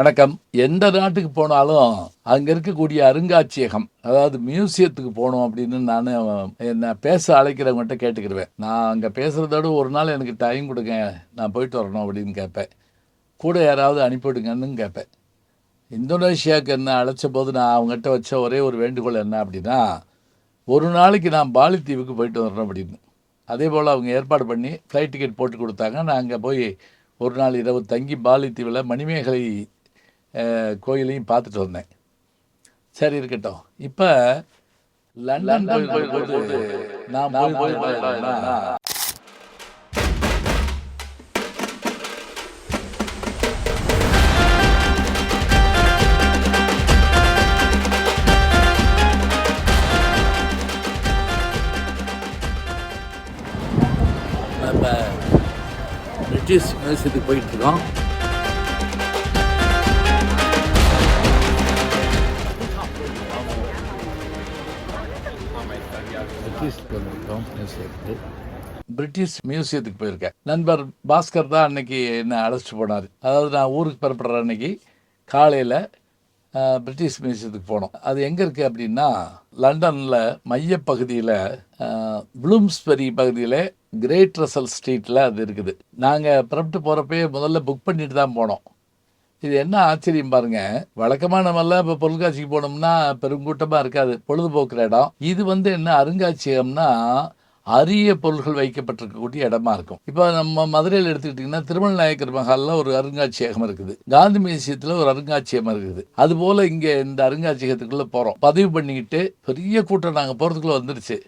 வணக்கம். எந்த நாட்டுக்கு போனாலும் அங்கே இருக்கக்கூடிய அருங்காட்சியகம் அதாவது மியூசியத்துக்கு போகணும் அப்படின்னு நான் என்ன பேச அழைக்கிறவங்ககிட்ட கேட்டுக்கிருவேன். நான் அங்கே பேசுகிறதோட ஒரு நாள் எனக்கு டைம் கொடுங்க நான் போயிட்டு வரணும் அப்படின்னு கேட்பேன். கூட யாராவது அனுப்பிவிடுங்கன்னு கேட்பேன். இந்தோனேஷியாவுக்கு என்ன அழைச்ச போது நான் அவங்ககிட்ட வச்ச ஒரே ஒரு வேண்டுகோள் என்ன அப்படின்னா ஒரு நாளைக்கு நான் பாலித்தீவுக்கு போயிட்டு வரணும் அப்படின்னு. அதே போல் அவங்க ஏற்பாடு பண்ணி ஃப்ளைட் டிக்கெட் போட்டு கொடுத்தாங்க. நான் அங்கே போய் ஒரு நாள் இரவு தங்கி பாலித்தீவில் மணிமேகலை கோயிலையும் பார்த்துட்டு வந்தேன். சரி இருக்கட்டும். இப்போ லண்டன் போகும்போது நான் போய் போய் நம்ம பிரிட்டிஷ் மியூசியத்துக்கு போயிட்டு பிரிட்டிஷ் மியூசியத்துக்கு போயிருக்கேன். நண்பர் பாஸ்கர் தான் அன்னைக்கு என்னை அழைச்சிட்டு போனார். அதாவது நான் ஊருக்கு புறப்படுற அன்னைக்கு காலையில் பிரிட்டிஷ் மியூசியத்துக்கு போனோம். அது எங்கே இருக்குது அப்படின்னா லண்டனில் மையப்பகுதியில் ப்ளூம்ஸ்பெரி பகுதியில் கிரேட் ரசல் ஸ்ட்ரீட்டில் அது இருக்குது. நாங்கள் புறப்பட்டு போகிறப்பே முதல்ல புக் பண்ணிட்டு தான் போனோம். இது என்ன ஆச்சரியம் பாருங்க. வழக்கமாக நம்மெல்லாம் இப்போ பொருட்காட்சிக்கு போனோம்னா பெருங்கூட்டமாக இருக்காது. பொழுதுபோக்குற இடம். இது வந்து என்ன அருங்காட்சியகம்னா அரிய பொருள்கள் வைக்கப்பட்டிருக்கக்கூடிய இடமா இருக்கும். இப்போ நம்ம மதுரையில் எடுத்துக்கிட்டிங்கன்னா திருமல் நாயக்கர் மஹாலில் ஒரு அருங்காட்சியகம் இருக்குது. காந்தி மியூசியத்தில் ஒரு அருங்காட்சியகம் இருக்குது. அதுபோல் இங்கே இந்த அருங்காட்சியகத்துக்குள்ளே போகிறோம் பதிவு பண்ணிக்கிட்டு பெரிய கூட்டம் நாங்கள் போகிறதுக்குள்ளே வந்துருச்சு.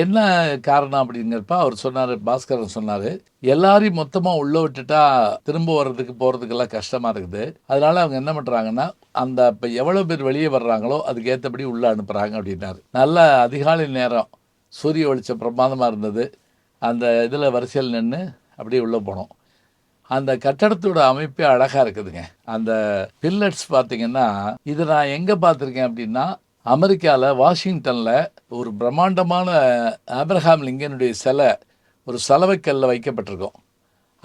என்ன காரணம் அப்படிங்கிறப்ப அவர் சொன்னார் பாஸ்கரன் சொன்னார் எல்லாரையும் மொத்தமாக உள்ளே விட்டுட்டா திரும்ப வர்றதுக்கு போகிறதுக்கெல்லாம் கஷ்டமாக இருக்குது. அதனால் அவங்க என்ன பண்ணுறாங்கன்னா அந்த இப்போ எவ்வளோ பேர் வெளியே வர்றாங்களோ அதுக்கு ஏற்றபடி உள்ளே அனுப்புகிறாங்க அப்படின்னாரு. நல்ல அதிகாலை நேரம். சூரிய வெளிச்சம் பிரமாதமாக இருந்தது. அந்த இதில் வரிசையில் நின்று அப்படியே உள்ளே போனோம். அந்த கட்டடத்தோட அமைப்பே அழகாக இருக்குதுங்க. அந்த பில்லட்ஸ் பார்த்தீங்கன்னா இதை நான் எங்கே பார்த்துருக்கேன் அப்படின்னா அமெரிக்காவில் வாஷிங்டனில் ஒரு பிரம்மாண்டமான ஆப்ரஹாம் லிங்கனுடைய சிலை ஒரு சலவைக்கல்லில் வைக்கப்பட்டிருக்கும்.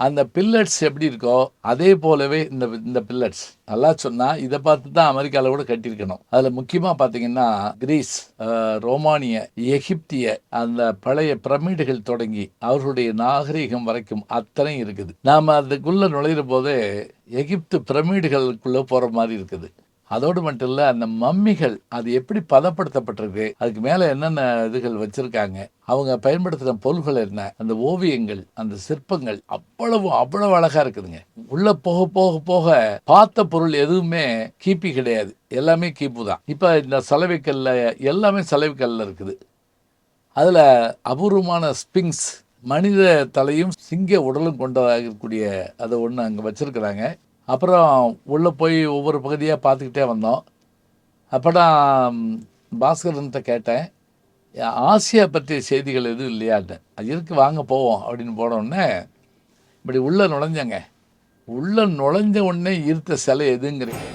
அந்த பில்லட்ஸ் எப்படி இருக்கோ அதே போலவே இந்த இந்த பில்லட்ஸ் நல்லா சொன்னால் இதை பார்த்து தான் அமெரிக்காவில் கூட கட்டியிருக்கணும். அதில் முக்கியமாக பார்த்தீங்கன்னா கிரீஸ் ரோமானிய எகிப்திய அந்த பழைய பிரமிடுகள் தொடங்கி அவர்களுடைய நாகரீகம் வரைக்கும் அத்தனை இருக்குது. நாம் அதுக்குள்ளே நுழையிற போதே எகிப்து பிரமிடுகளுக்குள்ளே போகிற மாதிரி இருக்குது. அதோடு மட்டும் இல்லை அந்த மம்மிகள் அது எப்படி பதப்படுத்தப்பட்டிருக்கு அதுக்கு மேலே என்னென்ன இதுகள் வச்சுருக்காங்க அவங்க பயன்படுத்தின பொருள்கள் என்ன அந்த ஓவியங்கள் அந்த சிற்பங்கள் அவ்வளவு அவ்வளவு அழகாக இருக்குதுங்க. உள்ளே போக போக போக பார்த்த பொருள் எதுவுமே கீப்பி கிடையாது. எல்லாமே கீப்பு தான். இப்போ இந்த சலவைக்கல்ல எல்லாமே சலவைக்கல்ல இருக்குது. அதில் அபூர்வமான ஸ்பிங்ஸ் மனித தலையும் சிங்க உடலும் கொண்டதாக இருக்கக்கூடிய அதை ஒன்று அங்கே வச்சுருக்குறாங்க. அப்புறம் உள்ளே போய் ஒவ்வொரு பகுதியாக பார்த்துக்கிட்டே வந்தோம். அப்போ நான் பாஸ்கரன்கிட்ட கேட்டேன் ஆசியா பற்றிய செய்திகள் எதுவும் இல்லையாட்ட அது இருக்கு வாங்க போவோம் அப்படின்னு போனோடனே இப்படி உள்ளே நுழைஞ்சங்க. உள்ளே நுழைஞ்ச உடனே இருத்த சிலை எதுங்கிறீங்க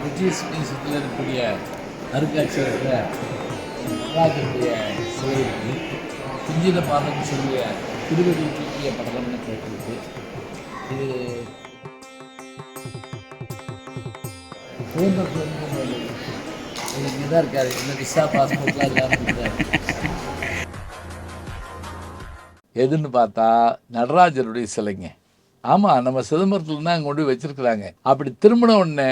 பிரிட்டிஷ் மியூசியத்தில் இருக்கக்கூடிய அருங்காட்சியகத்தில் நடராஜருடைய சிலை இருக்குது குஞ்சித பாதம் சொல்லிய திருவடி தூக்கிய படலம்னு கேட்டிருக்கு? இது சுதந்திரத்தில் இங்கே தான் இருக்காரு இந்த விசா பாஸ்போர்ட்லாம் இல்லாமல் இருக்காரு எதுன்னு பார்த்தா நடராஜருடைய சிலைங்க. ஆமாம் நம்ம சிதம்பரத்தில் தான் அங்கே கொண்டு வச்சிருக்கிறாங்க. அப்படி திரும்பின உடனே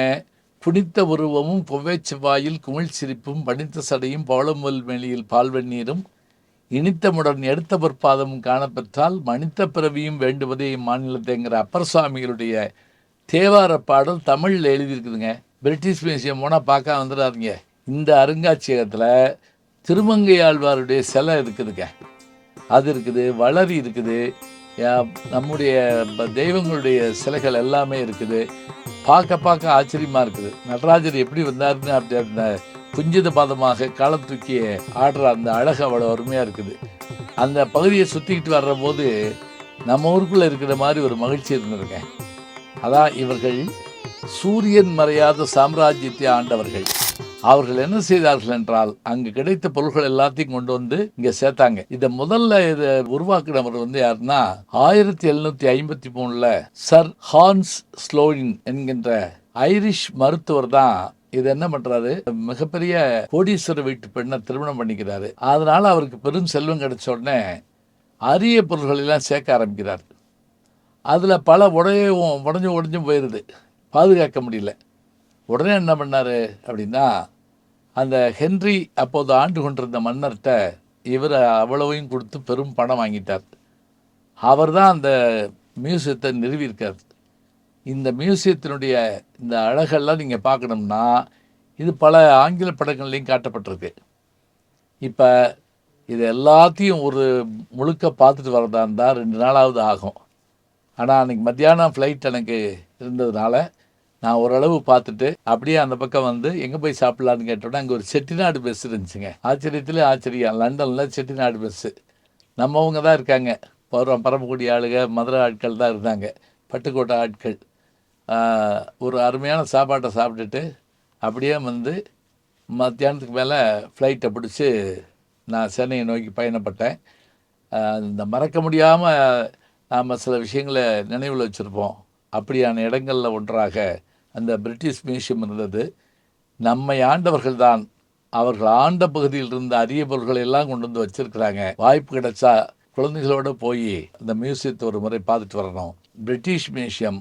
புனித்த உருவமும் பொவ்வைச் செவ்வாயில் குமிழ் சிரிப்பும் பனித்த சடையும் பவளமுல் மேலியில் பால்வெந்நீரும் இனித்தமுடன் எடுத்த பொற்பாதமும் காணப்பெற்றால் மனித பிறவியும் வேண்டுவதே இம்மாநிலத்தைங்கிற அப்பர் சுவாமிகளுடைய தேவார பாடல் தமிழில் எழுதியிருக்குதுங்க. பிரிட்டிஷ் மியூசியம் போனால் பார்க்க வந்துடாதீங்க. இந்த அருங்காட்சியகத்தில் திருமங்கையாழ்வாருடைய சிலை இருக்குதுங்க. அது இருக்குது வளரி இருக்குது. நம்முடைய தெய்வங்களுடைய சிலைகள் எல்லாமே இருக்குது. பார்க்க பார்க்க ஆச்சரியமாக இருக்குது. நடராஜர் எப்படி வந்தாருன்னு அப்படி அந்த குஞ்சித பாதமாக காலம் தூக்கி ஆடுற அந்த அழகு அவ்வளோ அருமையாக இருக்குது. அந்த பகுதியை சுற்றிக்கிட்டு வர்ற போது நம்ம ஊருக்குள்ளே இருக்கிற மாதிரி ஒரு மகிழ்ச்சி இருந்திருக்கேன். அதான் இவர்கள் சூரியன் மறையாத சாம்ராஜ்யத்தை ஆண்டவர்கள். அவர்கள் என்ன செய்தார்கள் என்றால் அங்கு கிடைத்த பொருள்கள் எல்லாத்தையும் கொண்டு வந்து இங்கே சேர்த்தாங்க. இதை முதல்ல இதை உருவாக்கினவர் வந்து யாருன்னா ஆயிரத்தி எழுநூத்தி ஐம்பத்தி மூணுல சர் ஹான்ஸ் ஸ்லோயின் என்கின்ற ஐரிஷ் மருத்துவர் தான் இது என்ன பண்றாரு? மிகப்பெரிய கோடீஸ்வர வீட்டு பெண்ணை திருமணம் பண்ணிக்கிறாரு. அதனால அவருக்கு பெரும் செல்வம் கிடைச்ச உடனே அரிய பொருள்கள் எல்லாம் சேர்க்க ஆரம்பிக்கிறார். அதில் பல உடையும் உடஞ்சும் உடஞ்சும் போயிடுது பாதுகாக்க முடியல. உடனே என்ன பண்ணார் அப்படின்னா அந்த ஹென்றி அப்போது ஆண்டு கொண்டிருந்த மன்னர்கிட்ட இவர் அவ்வளவையும் கொடுத்து பெரும் பணம் வாங்கிட்டார். அவர் தான் அந்த மியூசியத்தை நிறுவியிருக்கார். இந்த மியூசியத்தினுடைய இந்த அழகெல்லாம் நீங்கள் பார்க்கணும்னா இது பல ஆங்கில படங்கள்லையும் காட்டப்பட்டிருக்கு. இப்போ இது எல்லாத்தையும் ஒரு முழுக்க பார்த்துட்டு வரதா இருந்தால் ரெண்டு நாளாவது ஆகும். ஆனால் அன்றைக்கி மத்தியானம் ஃப்ளைட் எனக்கு இருந்ததுனால நான் ஓரளவு பார்த்துட்டு அப்படியே அந்த பக்கம் வந்து எங்கே போய் சாப்பிட்லான்னு கேட்டோன்னா அங்கே ஒரு செட்டிநாடு பஸ் இருந்துச்சுங்க. ஆச்சரியத்தில் ஆச்சரியம். லண்டனில் செட்டிநாடு பஸ்ஸு நம்மவங்க தான் இருக்காங்க. பரம் பரமக்குடி ஆளுக மதுரை ஆட்கள் தான் இருந்தாங்க. பட்டுக்கோட்டை ஆட்கள். ஒரு அருமையான சாப்பாட்டை சாப்பிட்டுட்டு அப்படியே வந்து மத்தியானத்துக்கு மேலே ஃப்ளைட்டை பிடிச்சி நான் சென்னையை நோக்கி பயணப்பட்டேன். இந்த மறக்க முடியாமல் நாம் சில விஷயங்களை நினைவில் வச்சுருப்போம். அப்படியான இடங்களில் ஒன்றாக அந்த பிரிட்டிஷ் மியூசியம் இருந்தது. நம்மை ஆண்டவர்கள் தான். அவர்கள் ஆண்ட பகுதியில் இருந்த அரிய பொருள்களை எல்லாம் கொண்டு வந்து வச்சுருக்கிறாங்க. வாய்ப்பு கிடைச்சா குழந்தைகளோட போய் அந்த மியூசியத்தை ஒரு முறை பார்த்துட்டு வரணும். British museum